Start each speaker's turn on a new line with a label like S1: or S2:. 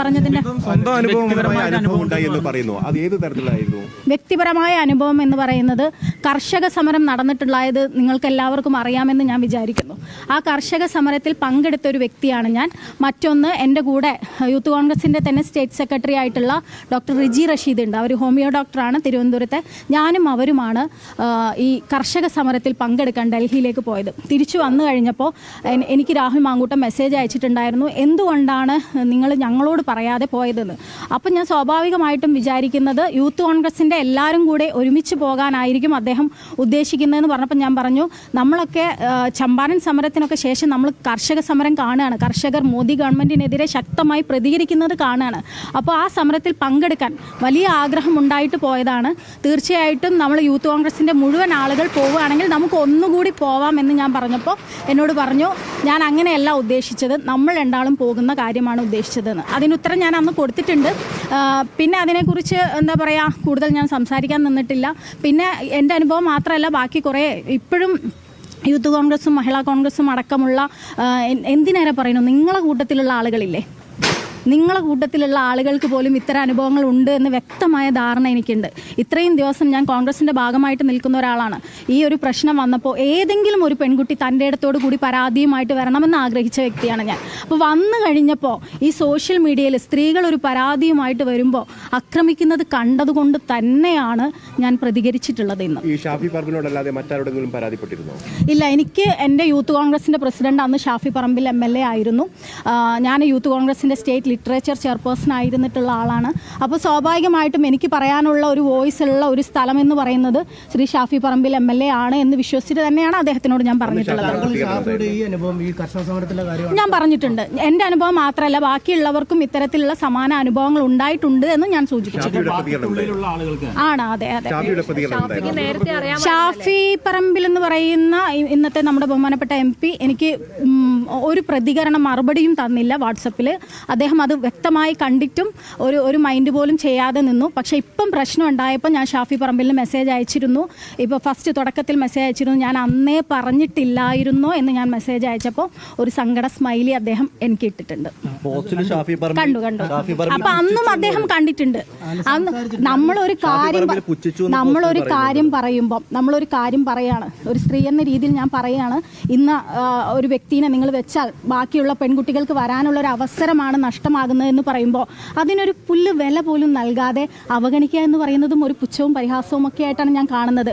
S1: പറഞ്ഞതിന്റെ
S2: സ്വന്തം അനുഭവപരമായ അനുഭവം ഉണ്ടായി എന്ന് പറയുന്നു. അത് ഏത് തരത്തിലായിരുന്നു?
S1: വ്യക്തിപരമായ അനുഭവം എന്ന് പറയുന്നത് കർഷക സമരം നടന്നിട്ടുള്ളത് നിങ്ങൾക്ക് എല്ലാവർക്കും അറിയാമെന്ന് ഞാൻ വിചാരിക്കുന്നു. ആ കർഷക സമരത്തിൽ പങ്കെടുത്ത ഒരു വ്യക്തിയാണ് ഞാൻ. മറ്റൊന്ന് എന്റെ കൂടെ യൂത്ത് കോൺഗ്രസിന്റെ തന്നെ സ്റ്റേറ്റ് സെക്രട്ടറി ആയിട്ടുള്ള ഡോക്ടർ റിജി റഷീദ് ഉണ്ട്. അവർ ഹോമിയോ ഡോക്ടറാണ് തിരുവനന്തപുരത്തെ. ഞാനും അവരുമാണ് ഈ കർഷക സമരത്തിൽ പങ്കെടുക്കാൻ ഡൽഹിയിലേക്ക് പോയത്. തിരിച്ചു വന്നു കഴിഞ്ഞപ്പോൾ എനിക്ക് രാഹുൽ മാങ്കൂട്ടം മെസ്സേജ് അയച്ചിട്ടുണ്ടായിരുന്നു. എന്തുകൊണ്ടാണ് നിങ്ങൾ ഞങ്ങളോട് പറയാതെ പോയതെന്ന്. അപ്പം ഞാൻ സ്വാഭാവികമായിട്ടും വിചാരിക്കുന്നത് യൂത്ത് കോൺഗ്രസിന്റെ എല്ലാവരും കൂടെ ഒരുമിച്ച് പോകാനായിരിക്കും അദ്ദേഹം ഉദ്ദേശിക്കുന്നതെന്ന് പറഞ്ഞപ്പോൾ ഞാൻ പറഞ്ഞു നമ്മളൊക്കെ ചമ്പാരൻ സമരത്തിനൊക്കെ ശേഷം നമ്മൾ കർഷക സമരം കാണുകയാണ്. കർഷകർ മോദി ഗവൺമെന്റിനെതിരെ ശക്തമായി പ്രതികരിക്കുന്നത് കാണുകയാണ്. അപ്പോൾ ആ സമരത്തിൽ പങ്കെടുക്കാൻ വലിയ ആഗ്രഹം ഉണ്ടായിട്ട് പോയതാണ്. തീർച്ചയായിട്ടും നമ്മൾ യൂത്ത് കോൺഗ്രസിന്റെ മുഴുവൻ ആളുകൾ പോവുകയാണെങ്കിൽ നമുക്ക് ഒന്നുകൂടി പോവാം എന്ന് ഞാൻ പറഞ്ഞപ്പോൾ എന്നോട് പറഞ്ഞു ഞാൻ അങ്ങനെയല്ല ഉദ്ദേശിച്ചത്. നമ്മൾ രണ്ടാളും പോകുന്ന കാര്യമാണ് ഉദ്ദേശിച്ചതെന്ന്. അതിനുത്തരം ഞാൻ അന്ന് കൊടുത്തിട്ടുണ്ട്. പിന്നെ അതിനെക്കുറിച്ച് എന്താ പറയുക കൂടുതൽ ഞാൻ സംസാരിക്കാൻ നിന്നിട്ടില്ല. പിന്നെ എന്റെ അനുഭവം മാത്രമല്ല ബാക്കി കുറേ ഇപ്പോഴും യൂത്ത് കോൺഗ്രസും മഹിളാ കോൺഗ്രസും അടക്കമുള്ള എന്തിനേറെ പറയുന്നു നിങ്ങളെ കൂട്ടത്തിലുള്ള ആളുകളില്ലേ? നിങ്ങളെ കൂട്ടത്തിലുള്ള ആളുകൾക്ക് പോലും ഇത്തരം അനുഭവങ്ങൾ ഉണ്ട് എന്ന് വ്യക്തമായ ധാരണ എനിക്കുണ്ട്. ഇത്രയും ദിവസം ഞാൻ കോൺഗ്രസിന്റെ ഭാഗമായിട്ട് നിൽക്കുന്ന ഒരാളാണ്. ഈ ഒരു പ്രശ്നം വന്നപ്പോൾ ഏതെങ്കിലും ഒരു പെൺകുട്ടി തന്റെ ഇടത്തോടു കൂടി പരാതിയുമായിട്ട് വരണമെന്ന് ആഗ്രഹിച്ച വ്യക്തിയാണ് ഞാൻ. അപ്പോൾ വന്നു കഴിഞ്ഞപ്പോൾ ഈ സോഷ്യൽ മീഡിയയിൽ സ്ത്രീകൾ ഒരു പരാതിയുമായിട്ട് വരുമ്പോൾ ആക്രമിക്കുന്നത് കണ്ടതുകൊണ്ട് തന്നെയാണ് ഞാൻ പ്രതികരിച്ചിട്ടുള്ളത് ഇന്ന്.
S2: ഈ ഷാഫി പറമ്പിനോടല്ലാതെ മറ്റാരോടെങ്കിലും പരാതിപ്പെട്ടിരുന്നോ?
S1: ഇല്ല എനിക്ക് എന്റെ യൂത്ത് കോൺഗ്രസിന്റെ പ്രസിഡന്റ് അന്ന് Shafi Parambil M L A ആയിരുന്നു. ഞാൻ യൂത്ത് കോൺഗ്രസിന്റെ സ്റ്റേറ്റ് ലിറ്ററേച്ചർ ചെയർപേഴ്സൺ ആയിരുന്നിട്ടുള്ള ആളാണ്. അപ്പോൾ സ്വാഭാവികമായിട്ടും എനിക്ക് പറയാനുള്ള ഒരു വോയിസ് ഉള്ള ഒരു സ്ഥലം എന്ന് പറയുന്നത് Shri Shafi Parambil M L A ആണ് എന്ന് വിശ്വസിച്ചിട്ട് തന്നെയാണ് അദ്ദേഹത്തിനോട് ഞാൻ പറഞ്ഞിട്ടുള്ളത്.
S3: താങ്കൾ ഈ ഷാഫിയുടെ ഈ അനുഭവം ഈ കർഷക സമരത്തിലെ കാര്യം
S1: ഞാൻ പറഞ്ഞിട്ടുണ്ട്. എന്റെ അനുഭവം മാത്രമല്ല ബാക്കിയുള്ളവർക്കും ഇത്തരത്തിലുള്ള സമാന അനുഭവങ്ങൾ ഉണ്ടായിട്ടുണ്ട് എന്ന് ഞാൻ സൂചിപ്പിച്ചിട്ടുണ്ട്
S2: ഷാഫിയുടെ
S1: ആണ്? അതെ അതെ. ഷാഫി പറമ്പിൽ എന്ന് പറയുന്ന ഇന്നത്തെ നമ്മുടെ ബഹുമാനപ്പെട്ട എം പി എനിക്ക് ഒരു പ്രതികരണം മറുപടിയും തന്നില്ല വാട്സപ്പിൽ അദ്ദേഹം അത് വ്യക്തമായി കണ്ടിട്ടും ഒരു ഒരു മൈൻഡ് പോലും ചെയ്യാതെ നിന്നു. പക്ഷെ ഇപ്പം പ്രശ്നം ഉണ്ടായപ്പോൾ ഞാൻ ഷാഫി പറമ്പിലിന് മെസ്സേജ് അയച്ചിരുന്നു. ഇപ്പോൾ ഫസ്റ്റ് തുടക്കത്തിൽ മെസ്സേജ് അയച്ചിരുന്നു. ഞാൻ അന്നേ പറഞ്ഞിട്ടില്ലായിരുന്നോ എന്ന് ഞാൻ മെസ്സേജ് അയച്ചപ്പോൾ ഒരു സങ്കട സ്മൈലി അദ്ദേഹം എനിക്ക് ഇട്ടിട്ടുണ്ട്.
S4: പോസ്റ്റിൽ ഷാഫി പറമ്പിൽ
S1: കണ്ടു കണ്ടു. അപ്പം അന്നും അദ്ദേഹം കണ്ടിട്ടുണ്ട്. അന്ന് നമ്മളൊരു കാര്യം നമ്മളൊരു കാര്യം പറയുമ്പോൾ നമ്മളൊരു കാര്യം പറയാണ്. ഒരു സ്ത്രീ എന്ന രീതിയിൽ ഞാൻ പറയാണ് ഇന്ന് ഒരു വ്യക്തിനെ നിങ്ങൾ വെച്ചാൽ ബാക്കിയുള്ള പെൺകുട്ടികൾക്ക് വരാനുള്ള ഒരു അവസരമാണ് നഷ്ടമാകുന്നത് എന്ന് പറയുമ്പോൾ അതിനൊരു പുല്ല് വില പോലും നൽകാതെ അവഗണിക്കുക എന്ന് പറയുന്നതും ഒരു പുച്ഛവും പരിഹാസവും ഒക്കെ ആയിട്ടാണ് ഞാൻ കാണുന്നത്.